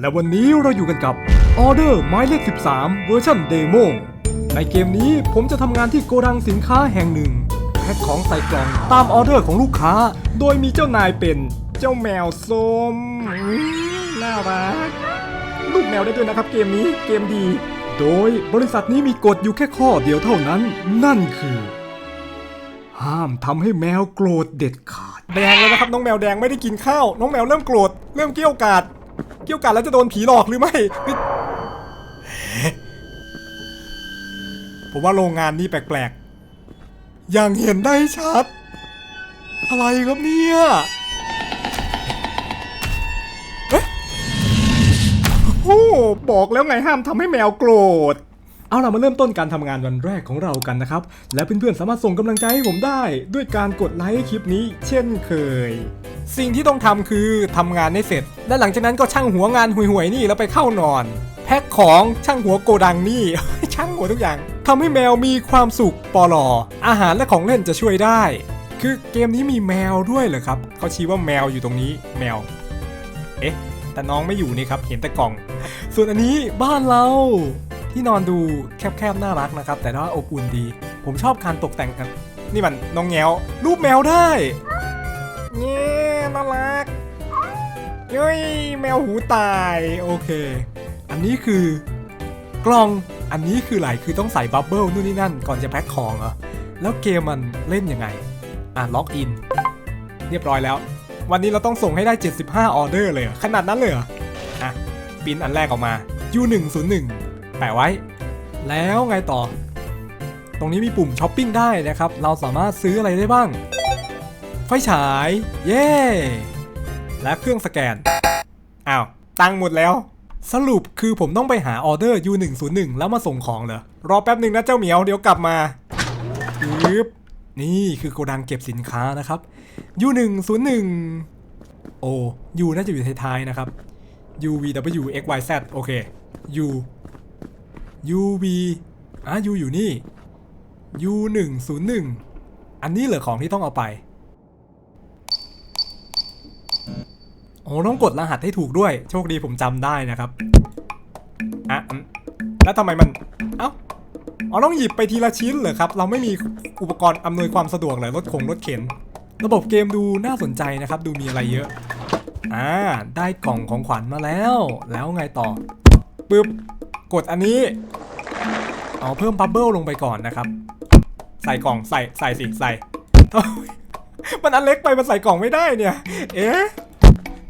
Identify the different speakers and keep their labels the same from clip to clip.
Speaker 1: และวันนี้เราอยู่กันกับออเดอร์หมายเลข 13 เวอร์ชันเดโมในเกมนี้ผมจะทำงานที่โกดังสินค้าแห่งหนึ่งแพ็คของใส่กล่องตามออเดอร์ของลูกค้า โดยมีเจ้านายเป็นเจ้าแมวส้มน่ารักลูกแมวได้ด้วยนะครับเกมนี้เกมดี โดยบริษัทนี้มีกฎอยู่แค่ข้อเดียวเท่านั้น นั่นคือ ห้ามทำให้แมวโกรธเด็ดขาด แดงแล้วนะครับน้องแมวแดงไม่ได้กินข้าว น้องแมวเริ่มโกรธเริ่มเกี้ยวกาด เกี่ยวกันแล้วจะโดนผีหลอกหรือไม่ ผมว่าโรงงานนี้แปลกๆ อย่างเห็นได้ชัด อะไรครับเนี่ยเอ๊ะโอ้บอกแล้วไงห้ามทำให้แมวโกรธ เอาล่ะมาเริ่มต้นการทำงานวันแรกของเรากันนะครับ และเพื่อนๆสามารถส่งกำลังใจให้ผมได้ ด้วยการกดไลค์คลิปนี้ เช่นเคย สิ่งที่ต้องทำคือทำงานให้เสร็จ และหลังจากนั้นก็ช่างหัวงานห่วยๆนี่แล้วไปเข้านอน แพ็คของช่างหัวโกดังนี่ ช่างหัวทุกอย่างทำให้แมวมีความสุขปลออาหารและของเล่นจะช่วยได้ คือเกมนี้มีแมวด้วยเหรอครับเขาชี้ว่าแมวอยู่ตรงนี้ แมว เอ๊ะแต่น้องไม่อยู่นี่ครับเห็นแต่กล่อง ส่วนอันนี้บ้านเรา ที่นอนดูแคบๆน่ารักนะครับ แต่ว่าอบอุ่นดี ผมชอบการตกแต่งครับนี่มันน้องแงวรูปแมวได้เงี้น่ารักเย้ยแมวหูตายโอเค อันนี้คือกล่องอันนี้คืออะไรคือต้องใส่บับเบิลนู่นนี่นั่น ก่อนจะแพ็คของเหรอแล้วเกมมันเล่นยังไง อะล็อกอิน เรียบร้อยแล้ว วันนี้เราต้องส่งให้ได้ 75 ออเดอร์เลยขนาดนั้นเลยอะปิ้นอันแรกออกมา U101 แปะไว้ แล้วไงต่อ ตรงนี้มีปุ่มช้อปปิ้งได้นะครับ เราสามารถซื้ออะไรได้บ้าง ไฟฉาย เย้ และเครื่องสแกน อ้าว ตังหมดแล้ว สรุปคือผมต้องไปหาออเดอร์ U101 แล้วมาส่งของเหรอ รอแป๊บหนึ่งนะเจ้าเหมียว เดี๋ยวกลับมาปึ๊บนี่คือโกดังเก็บสินค้านะครับ U101 โอ้ U น่าจะอยู่ท้ายๆนะครับ U V W X Y Z โอเค U U V อะ U อยู่นี่ U 1 0 1อันนี้เหรอของที่ต้องเอาไป โอ้ต้องกดรหัสให้ถูกด้วย โชคดีผมจำได้นะครับ อะ แล้วทำไมมัน เอ้าอ๋อต้องหยิบไปทีละชิ้นเหรอครับ เราไม่มีอุปกรณ์อำนวยความสะดวกเลยรถคงรถเข็น ระบบเกมดูน่าสนใจนะครับ ดูมีอะไรเยอะ อ่า ได้กล่องของขวัญมาแล้ว แล้วไงต่อปึ๊บ กดอันนี้เอ๋อเพิ่มบับเบิลลงไปก่อนนะครับ ใส่กล่องใส่ใส่สิใส่ มันอันเล็กไปมันใส่กล่องไม่ได้เนี่ย เอ๊ะ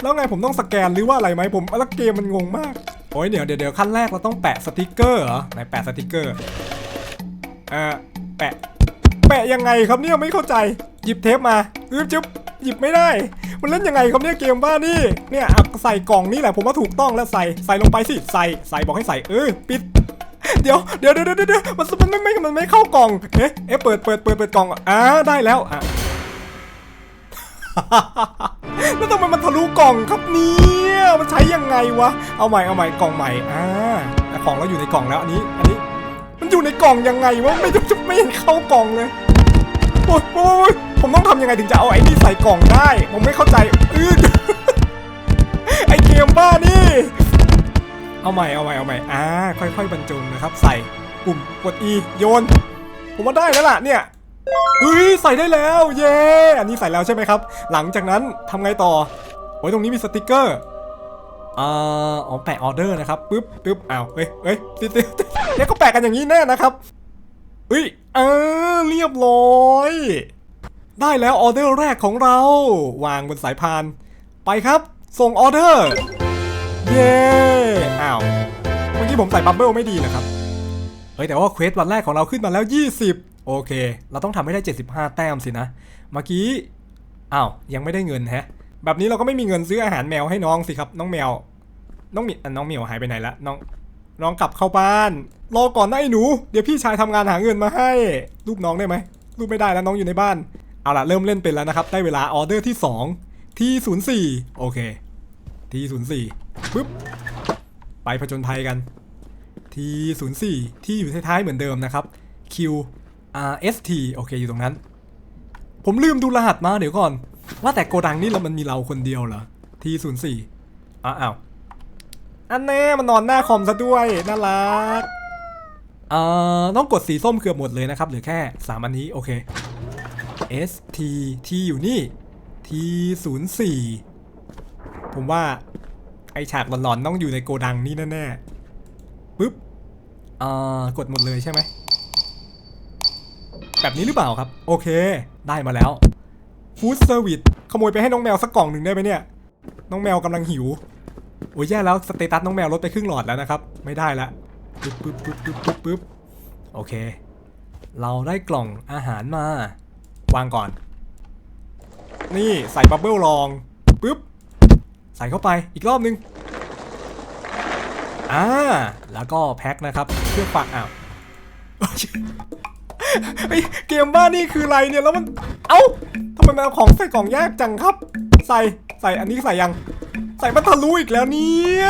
Speaker 1: แล้วไงผมต้องสแกนหรือว่าอะไรไหมผมแล้วเกมมันงงมากโอ้ยเดี๋ยวเดี๋ยวเดี๋ยวขั้นแรกเราต้องแปะสติกเกอร์เหรอไหนแปะสติกเกอร์เออแปะ แปะยังไงครับเนี่ยไม่เข้าใจ หยิบเทปมาอึ๊บจึ๊บหยิบไม่ได้ มันเล่นยังไงครับเนี่ยเกมบ้านี่ เนี่ยเอาใส่กล่องนี่แหละผมว่าถูกต้องแล้วใส่ใส่ลงไปสิ ใส่ใส่บอกให้ใส่เออปิด เดี๋ยวเดี๋ยวเดี๋ยวเดี๋ยวมันมันไม่ไม่มันไม่เข้ากล่องเอ๊ะเอ๊ะเปิดเปิดเปิดเปิดกล่องอ่าได้แล้วอะแล้วทำไมมันทะลุกล่องครับเนี่ยมันใช้ยังไงวะเอาใหม่เอาใหม่กล่องใหม่อ่าของเราอยู่ในกล่องแล้วอันนี้อันนี้ มันอยู่ในกล่องยังไงวะไม่จะไม่เห็นเข้ากล่องเลยโอ้ยโอ้ย ผมต้องทำยังไงถึงจะเอาไอ้นี่ใส่กล่องได้ ผมไม่เข้าใจอือไอเกมบ้านี่ เอาใหม่เอาใหม่เอาใหม่อ่าค่อยๆบรรจงนะครับ ใส่ปุ่มกด E โยน ผมว่าได้แล้วล่ะเนี่ยเฮ้ยใส่ได้แล้ว เย้อันนี้ใส่แล้วใช่ไหมครับ หลังจากนั้นทำไงต่อโอ้ยตรงนี้มีสติกเกอร์อ่าอ๋อแปะออเดอร์นะครับปึ๊บปึ๊บอ้าวเฮ้ยเฮ้ยติดติดติดเนี่ยก็แปะกันอย่างนี้แน่นะครับเฮ้ยเออเรียบร้อย ได้แล้วออเดอร์แรกของเรา วางบนสายพาน ไปครับ ส่งออเดอร์ เย้อ้าวเมื่อกี้ผมใส่บับเบิลไม่ดีนะครับ เฮ้ยแต่ว่าเควสวันแรกของเราขึ้นมาแล้ว 20 โอเค เราต้องทำให้ได้ 75 แต้มสินะ เมื่อกี้อ้าวยังไม่ได้เงินแฮะ แบบนี้เราก็ไม่มีเงินซื้ออาหารแมวให้น้องสิครับ น้องแมว น้องมีน้องเหมียวหายไปไหนละน้องน้องกลับเข้าบ้าน รอก่อนนะไอ้หนู เดี๋ยวพี่ชายทำงานหาเงินมาให้ รูปน้องได้ไหมรูปไม่ได้แล้วน้องอยู่ในบ้าน เอาล่ะ เริ่มเล่นเป็นแล้วนะครับ ได้เวลาออเดอร์ที่ 2 ที่ 04 โอเค ที่ 04ปึ๊บ ไปผจญภัยกัน ที่ 04 ที่อยู่ท้ายๆเหมือนเดิมนะครับ Q R S T โอเคอยู่ตรงนั้น ผมลืมดูรหัสมาเดี๋ยวก่อน ว่าแต่โกดังนี่เรามันมีเราคนเดียวเหรอ ที่ 04อ้าวอ้าวอันแน่มันนอนหน้าคอมซะด้วยน่ารักเอ่อต้องกดสีส้มเกือบหมดเลยนะครับเหลือแค่3อันนี้โอเค S T T อยู่นี่ T 0 4ผมว่า ไอฉากหลอนๆต้องอยู่ในโกดังนี่แน่ๆปึ๊บอ่อกดหมดเลยใช่ไหม แบบนี้หรือเปล่าครับ โอเค ได้มาแล้วฟู้ดเซอร์วิสขโมยไปให้น้องแมวสักกล่องหนึ่งได้ไหมเนี่ย น้องแมวกำลังหิว โอ้ยแย่แล้วสเตตัสน้องแมวลดไปครึ่งหลอดแล้วนะครับ ไม่ได้ละปึ๊บปึ๊บปึ๊บปึ๊บปึ๊บปึ๊บโอเค เราได้กล่องอาหารมา วางก่อน นี่ใส่บับเบิลลองปึ๊บ ใส่เข้าไปอีกรอบนึง อ่า แล้วก็แพ็คนะครับเพื่อฝากอ้าวเกมบ้านี่คืออะไรเนี่ยแล้วมัน เอ้าทำไมมันเอาของใส่กล่องยากจังครับ ใส่ใส่อันนี้ใส่ยัง ใส่มันทะลุอีกแล้วเนี่ย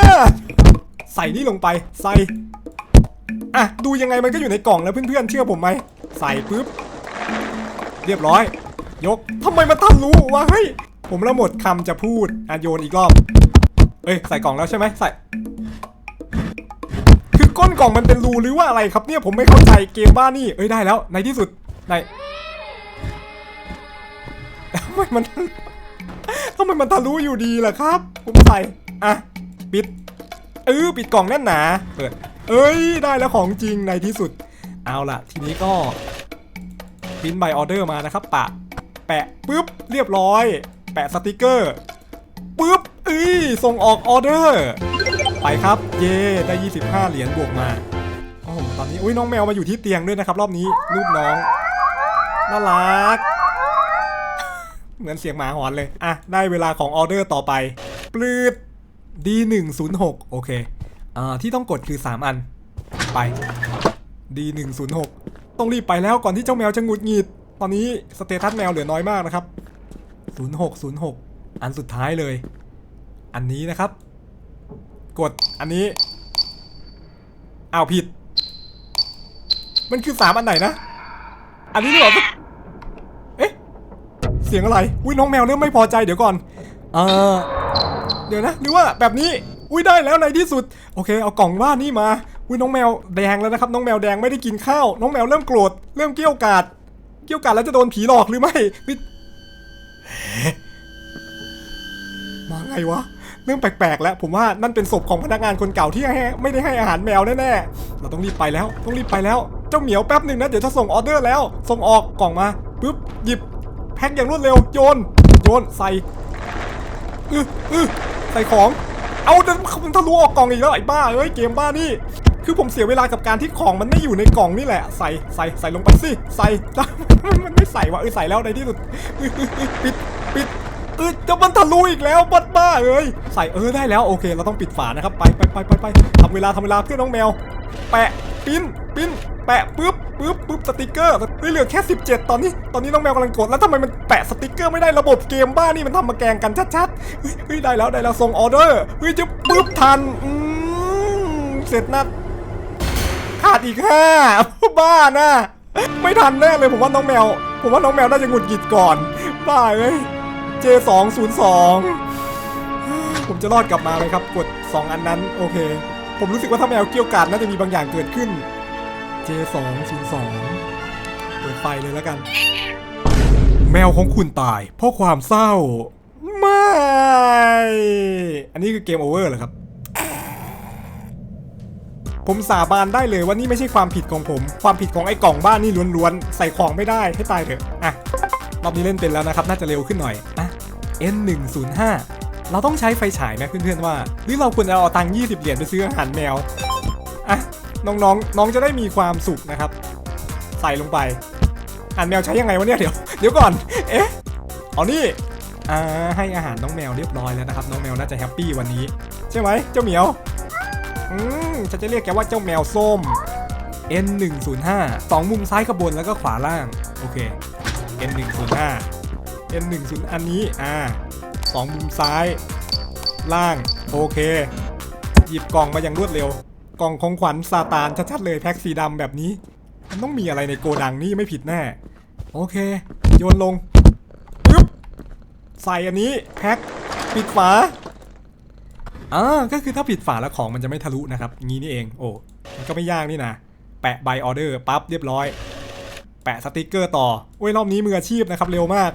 Speaker 1: ใส่นี่ลงไปใส่อะดูยังไงมันก็อยู่ในกล่องแล้วเพื่อนๆเชื่อผมไหมใส่ปุ๊บ เรียบร้อย ยกทำไมมันทะลุวะเฮ้ยผมละหมดคำจะพูดอะโยนอีกรอบ เอ้ยใส่กล่องแล้วใช่ไหมใส่ คือก้นกล่องมันเป็นรูหรือว่าอะไรครับเนี่ยผมไม่เข้าใจเกมบ้านี่เอ้ยได้แล้วในที่สุดในทำไมมันทำไมมันทะลุอยู่ดีล่ะครับ ผมใส่อะปิดเออปิดกล่องแน่นหนาเปิดเอ้ยได้แล้วของจริงในที่สุด เอาล่ะ ทีนี้ก็ พิมพ์ใบออเดอร์มานะครับปะแปะปุ๊บเรียบร้อย แปะสติกเกอร์ปุ๊บเอ้ยส่งออกออเดอร์ ไปครับ เย่ได้ 25 เหรียญบวกมาโอ้โหตอนนี้อุ้ยน้องแมวมาอยู่ที่เตียงด้วยนะครับ รอบนี้รูปน้องน่ารัก เหมือนเสียงหมาหอนเลย อะ ได้เวลาของออเดอร์ต่อไป ปลืด D106 โอเคอ่าที่ต้องกดคือ 3 อัน ไป D106 ต้องรีบไปแล้วก่อนที่เจ้าแมวจะหงุดหงิด ตอนนี้สเตตัสแมวเหลือน้อยมากนะครับ 0606 อันสุดท้ายเลย อันนี้นะครับ กดอันนี้อ้าวผิด มันคือสามอันไหนนะ อันนี้หรือเปล่าเอ๊ะ เสียงอะไร อุ้ยน้องแมวเริ่มไม่พอใจเดี๋ยวก่อน เออเดี๋ยวนะหรือว่าแบบนี้ อุ้ยได้แล้วในที่สุด โอเค เอากล่องว่านี่มา อุ้ยน้องแมวแดงแล้วนะครับ น้องแมวแดงไม่ได้กินข้าว น้องแมวเริ่มโกรธเริ่มเกี้ยวกาดเกี้ยวกาดแล้วจะโดนผีหลอกหรือไม่มาไงวะเรื่องแปลกๆแล้ว ผมว่านั่นเป็นศพของพนักงานคนเก่าที่ไม่ได้ให้อาหารแมวแน่ๆเราต้องรีบไปแล้วต้องรีบไปแล้วเจ้าเหมียวแป๊บหนึ่งนะเดี๋ยวจะส่งออเดอร์แล้ว ส่งออกกล่องมาปุ๊บหยิบแพ็คอย่างรวดเร็วโยนโยนใส่อืออือใส่ของเอาเดินมันทะลุออกกล่องอีกแล้วไอ้บ้าเอ้ยเกมบ้านี่ คือผมเสียเวลากับการที่ของมันไม่อยู่ในกล่องนี่แหละ ใส่ใส่ใส่ลงไปสิใส่มันไม่ใส่วะเออใส่แล้วในที่สุดปิดปิดเออจะมันทะลุอีกแล้วบัดบ้าเอ้ยใส่เออได้แล้วโอเค เราต้องปิดฝานะครับไปไปไปไปไปทำเวลาทำเวลาเพื่อน้องแมว แปะปิ้นปิ้นแปะปึ๊บปึ๊บปึ๊บสติกเกอร์เฮ้ยเหลือแค่ 17 ตอนนี้ ตอนนี้น้องแมวกำลังกดแล้วทำไมมันแปะสติกเกอร์ไม่ได้ระบบเกมบ้านี่มันทำมาแกงกันชัดๆเฮ้ยเฮ้ยได้แล้วได้แล้วส่งออเดอร์เฮ้ยจะปึ๊บทันอืมเสร็จนะ ขาดอีกห้าบ้านะไม่ทันแน่เลยผมว่าน้องแมว ผมว่าน้องแมวน่าจะหงุดหงิดก่อน บ้าเลย J สอ้ย J202 ผมจะรอดกลับมาไหมครับ กด 2 อันนั้น โอเค ผมรู้สึกว่าถ้าแมวเกี่ยวกาดน่าจะมีบางอย่างเกิดขึ้น J202 เปิดไฟเลยแล้วกัน แมวของคุณตาย เพราะความเศร้า ไม่ อันนี้คือเกมโอเวอร์เหรอครับ ผมสาบานได้เลยว่านี่ไม่ใช่ความผิดของผม ความผิดของไอ้กล่องบ้านนี่ล้วนๆ ใส่ของไม่ได้ให้ตายเถอะ อะ รอบนี้เล่นเป็นแล้วนะครับ น่าจะเร็วขึ้นหน่อย อะ N105 เราต้องใช้ไฟฉายไหมเพื่อนๆว่า หรือเราควรจะเอาตังค์20 เหรียญไปซื้ออาหารแมว อะ น้องๆน้องจะได้มีความสุขนะครับ ใส่ลงไปอาหารแมวใช้ยังไงวะเนี่ยเดี๋ยว เดี๋ยวก่อน เอ๊ะ เอานี่อ่าให้อาหารน้องแมวเรียบร้อยแล้วนะครับ น้องแมวน่าจะแฮปปี้วันนี้ ใช่ไหมเจ้าเหมียว อืม ฉันจะเรียกแกว่าเจ้าแมวส้ม N105 สองมุมซ้ายกับบนแล้วก็ขวาล่าง โอเค N105 N10 อันนี้ อ่าสองมุมซ้าย ล่าง โอเค หยิบกล่องมาอย่างรวดเร็ว กล่องของขวัญซาตานชัดๆเลยแพ็คสีดำแบบนี้ มันต้องมีอะไรในโกดังนี่ไม่ผิดแน่ โอเค โยนลงปึ๊บใส่อันนี้ แพ็คปิดฝา อ่าก็คือถ้าผิดฝาแล้วของมันจะไม่ทะลุนะครับ งี้นี่เอง โอ้มันก็ไม่ยากนี่นะ แปะใบออเดอร์ปั๊บเรียบร้อย แปะสติกเกอร์ต่อโอ้ยรอบนี้มืออาชีพนะครับเร็วมาก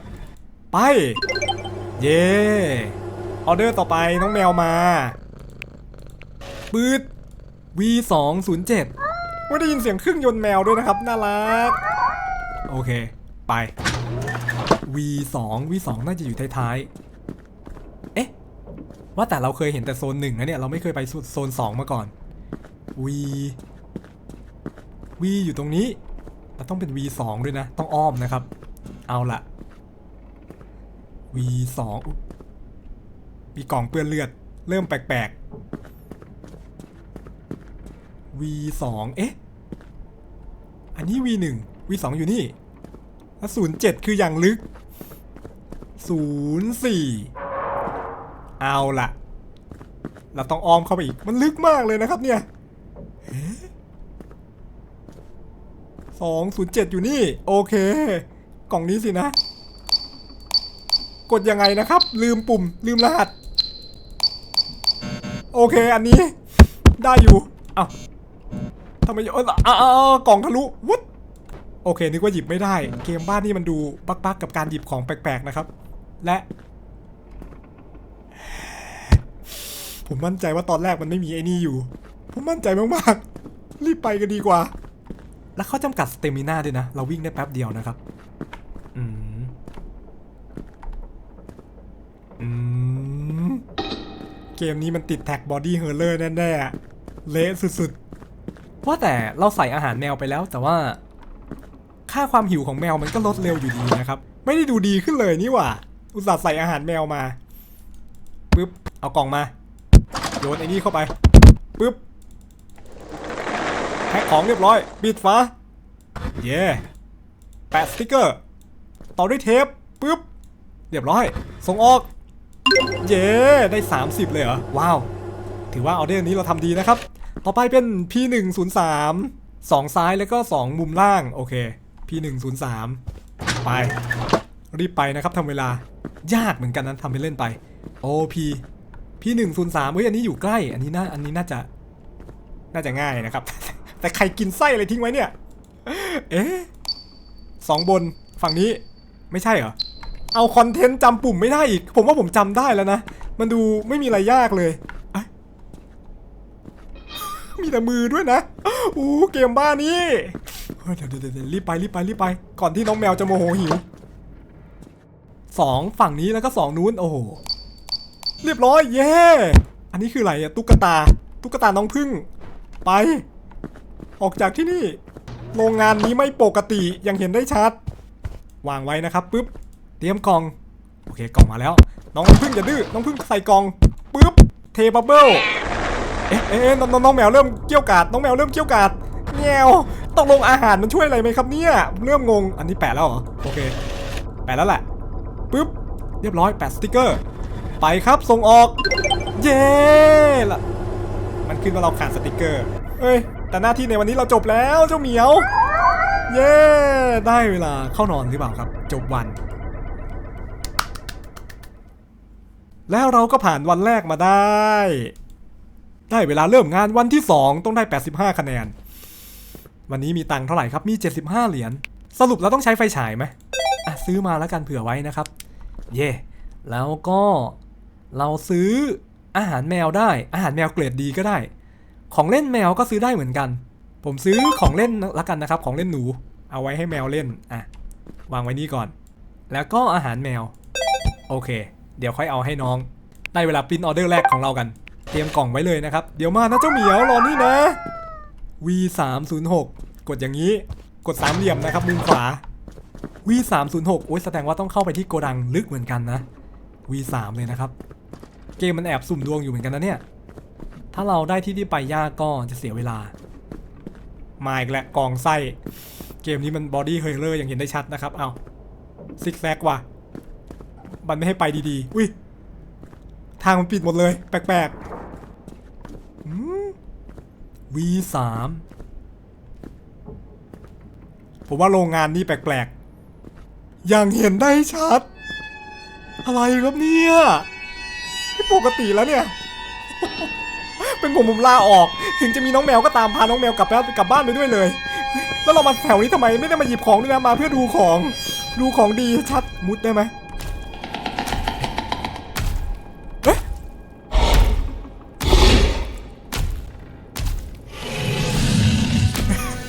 Speaker 1: ไป เย้ออเดอร์ต่อไปน้องแมวมาปืด V207 ไม่ได้ยินเสียงเครื่องยนต์แมวด้วยนะครับ น่ารัก โอเค ไป V2 V2 น่าจะอยู่ท้ายๆ ว่าแต่เราเคยเห็นแต่โซนหนึ่งนะเนี่ย เราไม่เคยไปโซนสองมาก่อน V V อยู่ตรงนี้แต่ต้องเป็น V2 ด้วยนะ ต้องอ้อมนะครับ เอาละ V2 อุ๊ยมีกล่องเปื้อนเลือด เริ่มแปลกๆ V2 เอ๊ะ อันนี้ V1 V2 อยู่นี่แล้ว07 คืออย่างลึก 04 เอาละเราต้องอ้อมเข้าไปอีก มันลึกมากเลยนะครับเนี่ยสองศูนย์เจ็ดอยู่นี่ โอเค กล่องนี้สินะ กดยังไงนะครับ ลืมปุ่ม ลืมรหัส โอเค อันนี้ ได้อยู่ เอ้าทำไมเอออ่กล่องทะลุวุฒโอเค นึกว่าหยิบไม่ได้ เกมบ้านนี่มันดูปักๆกับการหยิบของแปลกๆนะครับ และ ผมมั่นใจว่าตอนแรกมันไม่มีไอ้นี่อยู่ ผมมั่นใจมากๆ รีบไปกันดีกว่า แล้วเขาจำกัดสเตมิน่าด้วยนะ เราวิ่งได้แป๊บเดียวนะครับ อืม อืม เกมนี้มันติดแท็กบอดี้เฮอร์เลอร์แน่ๆ เละสุดๆ ว่าแต่เราใส่อาหารแมวไปแล้ว แต่ว่า ค่าความหิวของแมวมันก็ลดเร็วอยู่ดีนะครับ ไม่ได้ดูดีขึ้นเลยนี่หว่า อุตส่าห์ใส่อาหารแมวมาปึ๊บเอากล่องมา โยนไอ้นี่เข้าไปปึ๊บแพ็คของเรียบร้อยปิดฝาเย่แปะสติกเกอร์ ต่อด้วยเทปปึ๊บเรียบร้อย ส่งออก เย่ได้ 30 เลยเหรอ ว้าว ถือว่าออเดอร์นี้เราทำดีนะครับ ต่อไปเป็น P103 2 ซ้ายแล้วก็ 2 มุมล่าง โอเค P103 ไป รีบไปนะครับทำเวลายากเหมือนกันนั้นทำไปเล่นไป OP P103 เฮ้ยอันนี้อยู่ใกล้ อันนี้น่าอันนี้น่าจะ น่าจะง่ายนะครับ แต่ใครกินไส้อะไรทิ้งไว้เนี่ย เอ๊ะสองบนฝั่งนี้ไม่ใช่เหรอ เอาคอนเทนต์จำปุ่มไม่ได้อีก ผมว่าผมจำได้แล้วนะ มันดูไม่มีอะไรยากเลย มีแต่มือด้วยนะ อู้เกมบ้านี้เดี๋ยวเดี๋ยวเดี๋ยวรีบไปรีบไปรีบไป ก่อนที่น้องแมวจะโมโหหิวสองฝั่งนี้แล้วก็สองนู้น โอ้โห เรียบร้อย เย้ อันนี้คืออะไรอะตุ๊กตา ตุ๊กตาน้องพึ่ง ไป ออกจากที่นี่ โรงงานนี้ไม่ปกติยังเห็นได้ชัด วางไว้นะครับปุ๊บ เตรียมกล่อง โอเคกล่องมาแล้ว น้องพึ่งอย่าดื้อ น้องพึ่งใส่กล่องปุ๊บ เทบับเบิลเอ๊ะเอ๊ะน้องน้องน้องแมวเริ่มเกี่ยวกาด น้องแมวเริ่มเกี่ยวกาดแงวต้องลงอาหารมันช่วยอะไรไหมครับเนี่ย เริ่มงง อันนี้แปะแล้วเหรอ โอเค แปะแล้วแหละปุ๊บ เรียบร้อยแปะสติกเกอร์ ไปครับส่งออก เย้ละมันขึ้นว่าเราขาดสติกเกอร์เอ้ยแต่หน้าที่ในวันนี้เราจบแล้วเจ้าเหมียว เย้ได้เวลาเข้านอนหรือเปล่าครับ จบวัน แล้วเราก็ผ่านวันแรกมาได้ ได้เวลาเริ่มงานวันที่ 2 ต้องได้ 85 คะแนน วันนี้มีตังค์เท่าไหร่ครับมี 75 เหรียญสรุปเราต้องใช้ไฟฉายไหมอะซื้อมาแล้วกันเผื่อไว้นะครับ เย่แล้วก็ เราซื้ออาหารแมวได้ อาหารแมวเกรดดีก็ได้ ของเล่นแมวก็ซื้อได้เหมือนกัน ผมซื้อของเล่นละกันนะครับ ของเล่นหนู เอาไว้ให้แมวเล่น อะ วางไว้นี่ก่อน แล้วก็อาหารแมว โอเค เดี๋ยวค่อยเอาให้น้อง ได้เวลาปริ้นออเดอร์แรกของเรากัน เตรียมกล่องไว้เลยนะครับ เดี๋ยวมานะเจ้าเหมียวรอนี่นะ V 3 0 6 กดอย่างนี้ กดสามเหลี่ยมนะครับมุมขวา V 3 0 6 โอ้ยแสดงว่าต้องเข้าไปที่โกดังลึกเหมือนกันนะ V 3 เลยนะครับ เกมมันแอบสุ่มดวงอยู่เหมือนกันนะเนี่ย ถ้าเราได้ที่ที่ไปยากก็จะเสียเวลา มาอีกแล้วกองไส้ เกมนี้มันบอดี้เฮเลอร์อย่างเห็นได้ชัดนะครับ เอาซิกแซกว่ะ มันไม่ให้ไปดีๆ อุ้ย ทางมันปิดหมดเลย แปลกๆอืม V3 ผมว่าโรงงานนี้แปลกๆ อย่างเห็นได้ชัด อะไรครับเนี่ย ปกติแล้วเนี่ย เป็นผมผมลาออก ถึงจะมีน้องแมวก็ตามพาน้องแมวกลับแล้วกลับบ้านไปด้วยเลย แล้วเรามาแถวนี้ทำไมไม่ได้มาหยิบของด้วยนะมาเพื่อดูของ ดูของดีชัดมุดได้ไหม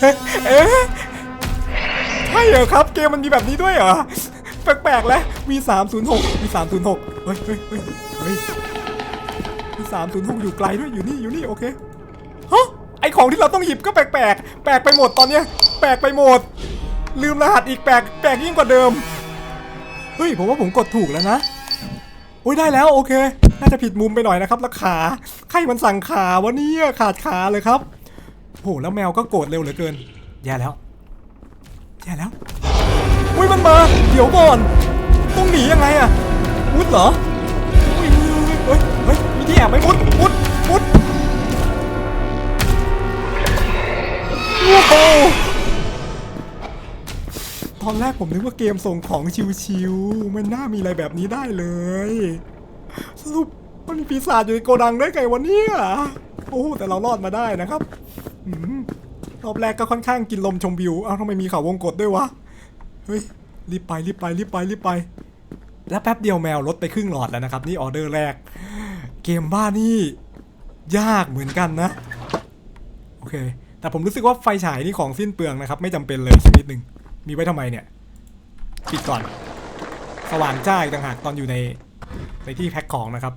Speaker 1: เอ๊ะเอ๊ะใช่เหรอครับ เกมมันมีแบบนี้ด้วยเหรอ แปลกๆแล้ว V306 V306 เฮ้ยเฮ้ยเฮ้ย เฮ้ย V306 อยู่ไกลด้วยอยู่นี่อยู่นี่โอเคฮะไอของที่เราต้องหยิบก็แปลกๆแปลกไปหมดตอนเนี้ยแปลกไปหมด ลืมรหัสอีกแปลกแปลกยิ่งกว่าเดิมเฮ้ยผมว่าผมกดถูกแล้วนะโอ้ยได้แล้วโอเค น่าจะผิดมุมไปหน่อยนะครับแล้วขาใครมันสั่งขาวะเนี่ยขาดขาเลยครับโหแล้วแมวก็โกรธเร็วเหลือเกินแย่แล้วแย่แล้วอุ้ยมันมา เดี๋ยวก่อน ต้องหนียังไงอะมุดเหรอ เฮ้ยมีที่แอบไหมมุดมุดมุดโอ้โหตอนแรกผมนึกว่าเกมส่งของชิวๆมันน่ามีอะไรแบบนี้ได้เลย สรุปมันมีปีศาจอยู่ในโกดังได้ไงวะเนี่ยโอ้แต่เรารอดมาได้นะครับรอบแรกก็ค่อนข้างกินลมชมวิว เอ้าทำไมมีข่าววงกดด้วยวะ เฮ้ย รีบไปรีบไปรีบไปรีบไป แล้วแป๊บเดียวแมวลดไปครึ่งหลอดแล้วนะครับ นี่ออเดอร์แรก เกมบ้านี่ยากเหมือนกันนะ โอเค แต่ผมรู้สึกว่าไฟฉายนี่ของสิ้นเปลืองนะครับ ไม่จำเป็นเลยชนิดหนึ่งมีไว้ทำไมเนี่ยปิดก่อน สว่างจ้าอีกต่างหากตอนอยู่ในในที่แพ็คของนะครับ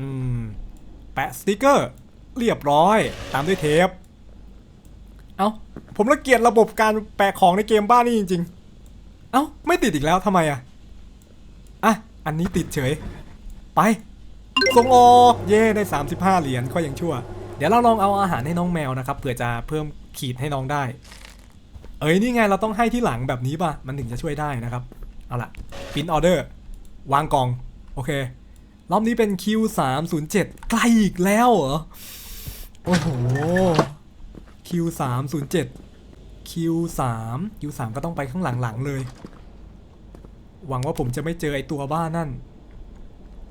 Speaker 1: อืม แปะสติกเกอร์ เรียบร้อย ตามด้วยเทป เอ้า ผมละเกียดระบบการแปะของในเกมบ้านนี่จริง ๆ เอ้า ไม่ติดอีกแล้วทำไมอะอะ อันนี้ติดเฉย ไป ส่งออกเย่ได้ 35 เหรียญก็ยังชั่ว เดี๋ยวเราลองเอาอาหารให้น้องแมวนะครับเผื่อจะเพิ่มขีดให้น้องได้ เอ้ยนี่ไงเราต้องให้ที่หลังแบบนี้ป่ะ มันถึงจะช่วยได้นะครับ เอาล่ะปินออเดอร์วางกล่อง โอเค รอบนี้เป็น Q307 ใกล้อีกแล้วเหรอ โอ้โห Q307 Q3 Q3 ก็ต้องไปข้างหลังๆเลย หวังว่าผมจะไม่เจอไอตัวบ้านั่น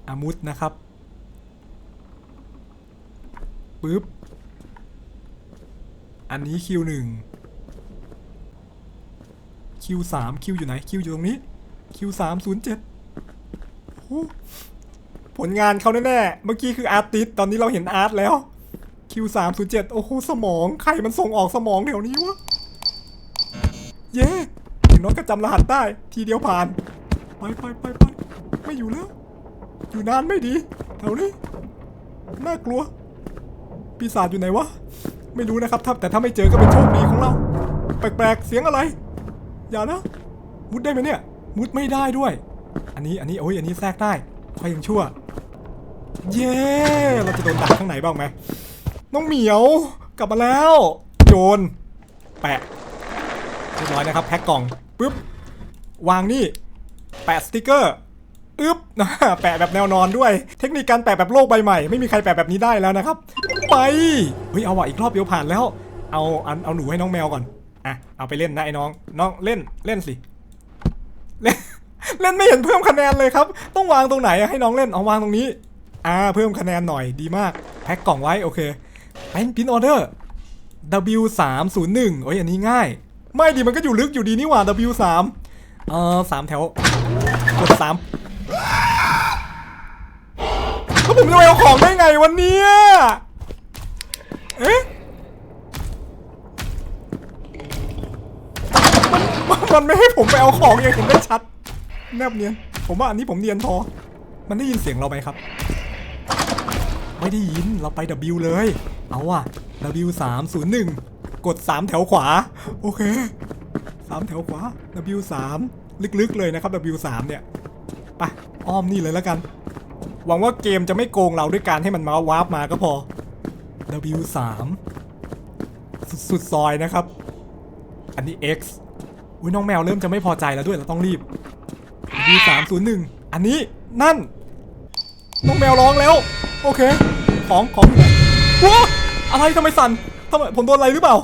Speaker 1: อามุดนะครับ ปึ๊บ อันนี้ Q1 Q3 Q อยู่ไหน Q อยู่ตรงนี้ Q307 โอ้ผลงานเขาแน่ๆ เมื่อกี้คืออาร์ติสตอนนี้เราเห็นอาร์ตแล้ว Q307 โอ้โห สมอง ใครมันส่งออกสมองแถวนี้วะ เย้อย่างน้อยก็จำรหัสได้ ทีเดียวผ่าน ไปไปไปไปไม่อยู่แล้ว อยู่นานไม่ดี แถวนี้ น่ากลัว ปีศาจอยู่ไหนวะ ไม่รู้นะครับถ้าแต่ถ้าไม่เจอก็เป็นโชคดีของเรา แปลกๆ เสียงอะไร อย่านะ มุดได้ไหมเนี่ย มุดไม่ได้ด้วย อันนี้ อันนี้ โอ้ย อันนี้แทรกได้ค่อยยังชั่ว เย้ เราจะโดนดักข้างไหนบ้างไหม น้องเหมียว กลับมาแล้ว โยน แปะเรียบร้อยนะครับ แพ็คกล่อง ปึ๊บ วางนี่ แปะสติกเกอร์ อึ๊บนะแปะแบบแนวนอนด้วย เทคนิคการแปะแบบโลกใบใหม่ ไม่มีใครแปะแบบนี้ได้แล้วนะครับ ไป เฮ้ย เอาว่ะอีกรอบเดียวผ่านแล้ว เอาเอาเอาหนูให้น้องแมวก่อน อะ เอาไปเล่นนะไอ้น้อง น้องเล่น เล่นสิ เล่น เล่นไม่เห็นเพิ่มคะแนนเลยครับ ต้องวางตรงไหนให้น้องเล่น เอาวางตรงนี้ อ่า เพิ่มคะแนนหน่อย ดีมาก แพ็คกล่องไว้ โอเค เป็นพินออเดอร์ W 3 0 1โอ้ยอันนี้ง่าย ไม่ดีมันก็อยู่ลึกอยู่ดีนี่หว่า W 3เอ่อสามแถว กด3 ผมจะไปเอาของได้ไงวันนี้เอ๊ะมันมันไม่ให้ผมไปเอาของอย่างเห็นได้ชัด แนบเนียน ผมว่าอันนี้ผมเนียนพอ มันได้ยินเสียงเราไหมครับ ไม่ได้ยิน เราไป W เลย เอาว่ะ W 3 0 1กด 3 แถวขวา โอเค 3 แถวขวา W 3ลึกๆเลยนะครับ W 3เนี่ย ไป อ้อมนี่เลยแล้วกัน หวังว่าเกมจะไม่โกงเราด้วยการให้มันมาวาร์ปมาก็พอ W 3 สสุดซอยนะครับ อันนี้ X อุ้ยน้องแมวเริ่มจะไม่พอใจแล้วด้วยเราต้องรีบ W 3 0 1 อันนี้นั่น น้องแมวร้องแล้ว โอเค ของของว้าอะไรทำไมสั่นทำไมผมโดนอะไรหรือเปล่า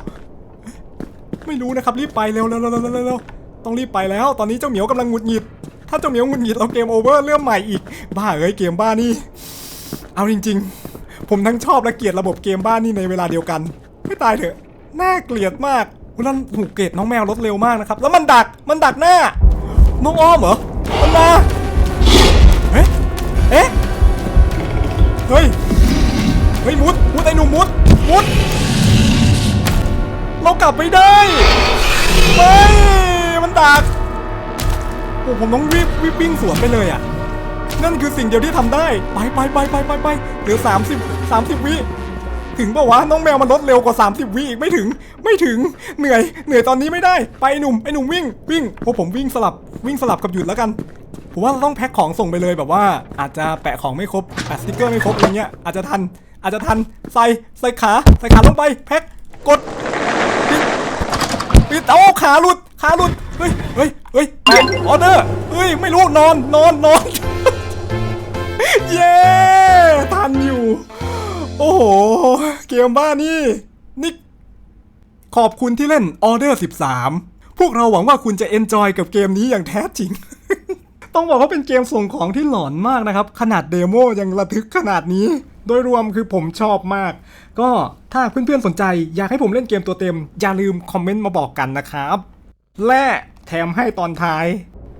Speaker 1: ไม่รู้นะครับรีบไปเร็วเร็วเร็วเร็วเร็วเร็วต้องรีบไปแล้ว ตอนนี้เจ้าเหมียวกำลังหงุดหงิด ถ้าเจ้าเหมียวงุดหงิดเราเกมโอเวอร์เริ่มใหม่อีก บ้าเอ้ยเกมบ้านี่ เอาจริง ๆ ผมทั้งชอบและเกลียดระบบเกมบ้านนี่ในเวลาเดียวกัน ไม่ตายเถอะ น่าเกลียดมากวันนั้นหูเกรดน้องแมวลดเร็วมากนะครับ แล้วมันดัก มันดักหน้า น้องอ้อมเหรอ มันมา เอ๊ะ เอ๊ะ เฮ้ย เฮ้ยมุด มุดไอ้หนุ่มมุด มุด เรากลับไม่ได้ ไม่ มันดัก โอ้ผมต้องวิ่งวิ่งวิ่งสวนไปเลยอะ นั่นคือสิ่งเดียวที่ทำได้ ไปไปไปไปไปไปเหลือ30 30วิถึงปะวะน้องแมวมันลดเร็วกว่า 30 วิอีกไม่ถึงไม่ถึงเหนื่อย เหนื่อยตอนนี้ไม่ได้ไปหนุ่มไอหนุ่มวิ่งวิ่งพราะผมวิ่งสลับวิ่งสลับกับหยุดแล้วกันผมว่าเราต้องแพ็คของส่งไปเลยแบบว่า อาจจะแปะของไม่ครบแปะสติกเกอร์ไม่ครบอะไรเงี้ยอาจจะทันอาจจะทันใส่ใส่ขาใส่ขาลงไปแพ็คกด ขาหลุดขาหลุดเฮ้ยเฮ้ยเฮ้ยออเดอร์เฮ้ยไม่รู้นอนนอนนอนเย้ทันอยู่ โอ้โห เกมบ้านี่นี่ขอบคุณที่เล่นออเดอร์13 พวกเราหวังว่าคุณจะเอนจอยกับเกมนี้อย่างแท้จริง ต้องบอกว่าเป็นเกมส่งของที่หลอนมากนะครับ ขนาดเดโมยังระทึกขนาดนี้ โดยรวมคือผมชอบมาก ก็ถ้าเพื่อนๆสนใจอยากให้ผมเล่นเกมตัวเต็ม อย่าลืมคอมเมนต์มาบอกกันนะครับ และแถมให้ตอนท้าย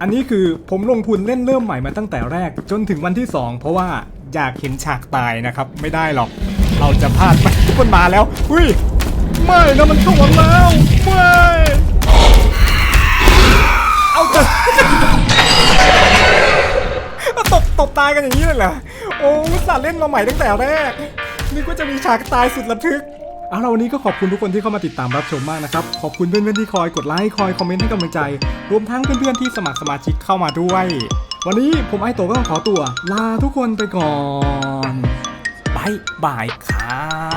Speaker 1: อันนี้คือผมลงทุนเล่นเริ่มใหม่มาตั้งแต่แรก จนถึงวันที่ 2 เพราะว่าอยากเห็นฉากตายนะครับ ไม่ได้หรอก เราจะพลาดไปมันมาแล้วอุ้ยไม่นะมันเข้ามาแล้วไม่เอาเถอะ บตบตายกันอย่างนี้เลยเหรอ โอ้สัตว์เล่นมาใหม่ตั้งแต่แรก นี่ก็จะมีฉากตายสุดระทึก เอาล่ะวันนี้ก็ขอบคุณทุกคนที่เข้ามาติดตามรับชมมากนะครับ ขอบคุณเพื่อนๆที่คอยกดไลค์ คอยคอมเมนต์ให้กำลังใจ รวมทั้งเพื่อนๆที่สมัครสมาชิกเข้ามาด้วย วันนี้ผมไอโตะก็ต้องขอตัว ลาทุกคนไปก่อนบายบายครับ